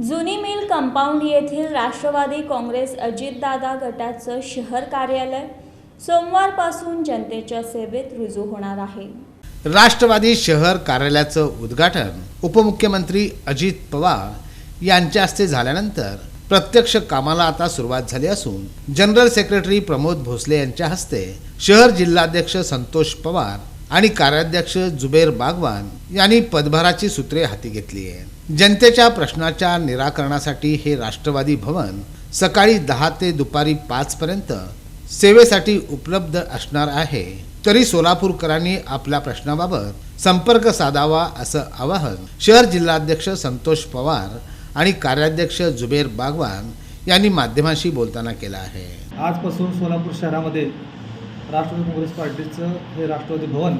जुनी mill compound येथील राष्ट्रवादी काँग्रेस अजितदादा गटाचं शहर कार्यालय सोमवारपासून जनतेच्या सेवेत रुजू होणार आहे. राष्ट्रवादी शहर कार्यालयाचं उद्घाटन उपमुख्यमंत्री अजित पवार यांच्या हस्ते झाल्यानंतर प्रत्यक्ष कामाला आता सुरुवात झाली असून जनरल सेक्रेटरी प्रमोद भोसले यांच्या हस्ते शहर जिल्हाध्यक्ष संतोष पवार आणि कार्याध्यक्ष जुबेर बागवान यांनी पदभाराची सूत्रे हाती घेतली आहे जनतेच्या प्रश्नाच्या निराकरणासाठी हे राष्ट्रवादी भवन सकाळी दहा ते दुपारी पाच पर्यंत सेवेसाठी उपलब्ध असणार आहे. तरी सोलापूरकरांनी आपल्या प्रश्नाबाबत संपर्क साधावा असं आवाहन शहर जिल्हाध्यक्ष संतोष पवार आणि कार्याध्यक्ष जुबेर बागवान यांनी माध्यमांशी बोलताना केलं आहे. आजपासून सोलापूर शहरामध्ये राष्ट्रवादी काँग्रेस पार्टीचं हे राष्ट्रवादी भवन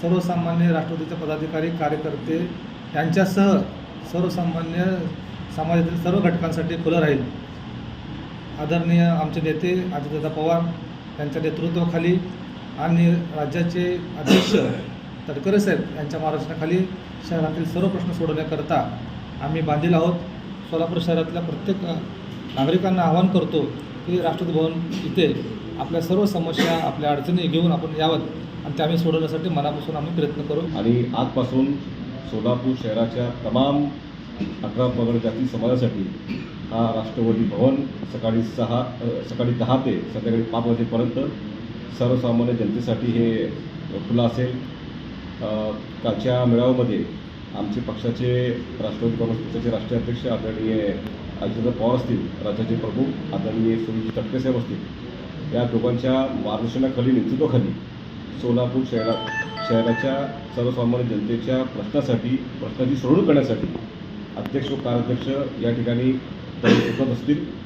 सर्वसामान्य राष्ट्रवादीचे पदाधिकारी कार्यकर्ते यांच्यासह सर्वसामान्य समाजातील सर्व घटकांसाठी खुलं राहील. आदरणीय आमचे नेते अजितदादा पवार यांच्या नेतृत्वाखाली आणि राज्याचे अध्यक्ष तटकरे साहेब यांच्या मार्गदर्शनाखाली शहरातील सर्व प्रश्न सोडवण्याकरता आम्ही बांधील आहोत. सोलापूर शहरातल्या प्रत्येक नागरिकांना आवाहन करतो की राष्ट्रवादी भवन इथे आपल्या सर्व समस्या आपल्या अडचणी घेऊन आपण यावं आणि त्या आम्ही सोडवण्यासाठी मनापासून आम्ही प्रयत्न करू. आणि आजपासून सोलापूर शहराच्या तमाम अठरा पगड जाती समाजासाठी हा राष्ट्रवादी भवन सकाळी सहा सकाळी दहा ते संध्याकाळी पाच वाजेपर्यंत सर्वसामान्य जनतेसाठी हे खुलं असेल. कालच्या मेळाव्यामध्ये आमचे पक्षाचे राष्ट्रवादी काँग्रेस पक्षाचे राष्ट्रीय अध्यक्ष आदरणीय अजित पवार असतील राज्याचे प्रमुख आदरणीय सुनील तटके साहेब असतील या दोघांच्या मार्गदर्शनाखाली नेतृत्वाखाली सोलापूर शहरा शहराच्या सर्वसामान्य जनतेच्या प्रश्नासाठी प्रश्नाची सोडवणूक करण्यासाठी अध्यक्ष व कार्याध्यक्ष या ठिकाणी उपलब्ध असतील.